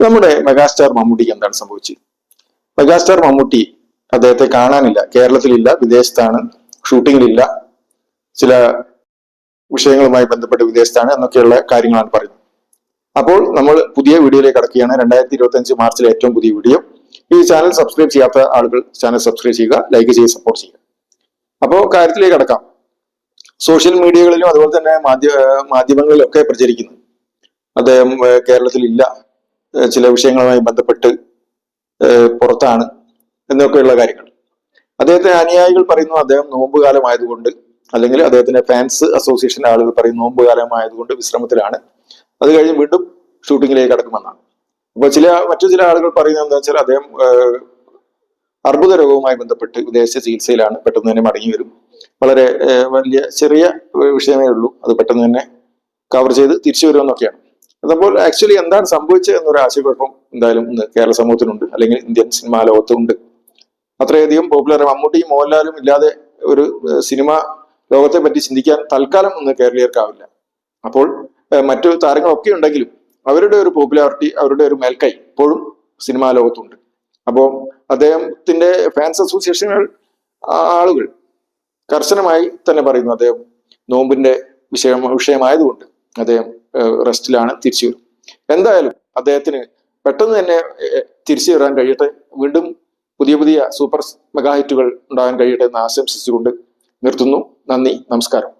നമ്മുടെ മെഗാസ്റ്റാർ മമ്മൂട്ടിക്ക് എന്താണ് സംഭവിച്ചത്? മെഗാസ്റ്റാർ മമ്മൂട്ടി അദ്ദേഹത്തെ കാണാനില്ല. കേരളത്തിലില്ല വിദേശത്താണ് ഷൂട്ടിങ്ങിലില്ല. ചില വിഷയങ്ങളുമായി ബന്ധപ്പെട്ട് വിദേശത്താണ് എന്നൊക്കെയുള്ള കാര്യങ്ങളാണ് പറയുന്നത്. അപ്പോൾ നമ്മൾ പുതിയ വീഡിയോയിലേക്ക് കടക്കുകയാണ്. രണ്ടായിരത്തി ഇരുപത്തി അഞ്ച് മാർച്ചിലെ ഏറ്റവും പുതിയ വീഡിയോ. ഈ ചാനൽ സബ്സ്ക്രൈബ് ചെയ്യാത്ത ആളുകൾ ചാനൽ സബ്സ്ക്രൈബ് ചെയ്യുക ലൈക്ക് ചെയ്യുക സപ്പോർട്ട് ചെയ്യുക. അപ്പോൾ കാര്യത്തിലേക്ക് കടക്കാം. സോഷ്യൽ മീഡിയകളിലും അതുപോലെ തന്നെ മാധ്യമ മാധ്യമങ്ങളിലൊക്കെ പ്രചരിക്കുന്നു. അദ്ദേഹം കേരളത്തിലില്ല. ചില വിഷയങ്ങളുമായി ബന്ധപ്പെട്ട് പുറത്താണ് എന്നൊക്കെയുള്ള കാര്യങ്ങൾ. അദ്ദേഹത്തെ അനുയായികൾ പറയുന്നു അദ്ദേഹം നോമ്പ് കാലമായതുകൊണ്ട് അല്ലെങ്കിൽ അദ്ദേഹത്തിന്റെ ഫാൻസ് അസോസിയേഷന്റെ ആളുകൾ പറയും നോമ്പുകാലമായതുകൊണ്ട് വിശ്രമത്തിലാണ്. അത് കഴിഞ്ഞ് വീണ്ടും ഷൂട്ടിങ്ങിലേക്ക് കടക്കുമെന്നാണ്. അപ്പൊ ചില മറ്റു ചില ആളുകൾ പറയുന്നത് എന്താ വെച്ചാൽ അദ്ദേഹം അർബുദ രോഗവുമായി ബന്ധപ്പെട്ട് വിദേശ ചികിത്സയിലാണ് പെട്ടെന്ന് തന്നെ മടങ്ങി വരും. വളരെ വലിയ ചെറിയ വിഷയമേ ഉള്ളൂ. അത് പെട്ടെന്ന് തന്നെ കവർ ചെയ്ത് തിരിച്ചു വരുമെന്നൊക്കെയാണ്. അതപ്പോൾ ആക്ച്വലി എന്താണ് സംഭവിച്ചത് എന്നൊരു ആശയക്കുഴപ്പം എന്തായാലും ഇന്ന് കേരള സമൂഹത്തിനുണ്ട്. അല്ലെങ്കിൽ ഇന്ത്യൻ സിനിമാ ലോകത്തുണ്ട്. അത്രയധികം പോപ്പുലർ മമ്മൂട്ടിയും മോഹൻലാലും ഇല്ലാതെ ഒരു സിനിമ ലോകത്തെ പറ്റി ചിന്തിക്കാൻ തൽക്കാലം ഇന്ന് കേരളീയർക്കാവില്ല. അപ്പോൾ മറ്റു താരങ്ങളൊക്കെ ഉണ്ടെങ്കിലും അവരുടെ ഒരു പോപ്പുലാരിറ്റി അവരുടെ ഒരു മേൽക്കൈ ഇപ്പോഴും സിനിമാ ലോകത്തുണ്ട്. അപ്പോൾ അദ്ദേഹത്തിന്റെ ഫാൻസ് അസോസിയേഷനുകൾ ആളുകൾ കർശനമായി തന്നെ പറയുന്നു അദ്ദേഹം. നോമ്പിന്റെ വിഷയം വിഷയമായതുകൊണ്ട്. അദ്ദേഹം റെസ്റ്റിലാണ് തിരിച്ചു വരും എന്തായാലും അദ്ദേഹത്തിന് പെട്ടെന്ന് തന്നെ തിരിച്ചു വരാൻ കഴിയട്ടെ. വീണ്ടും പുതിയ പുതിയ സൂപ്പർ മെഗാ ഹിറ്റുകൾ ഉണ്ടാകാൻ കഴിയട്ടെ എന്ന് ആശംസിച്ചുകൊണ്ട് നിർത്തുന്നു. നന്ദി നമസ്കാരം.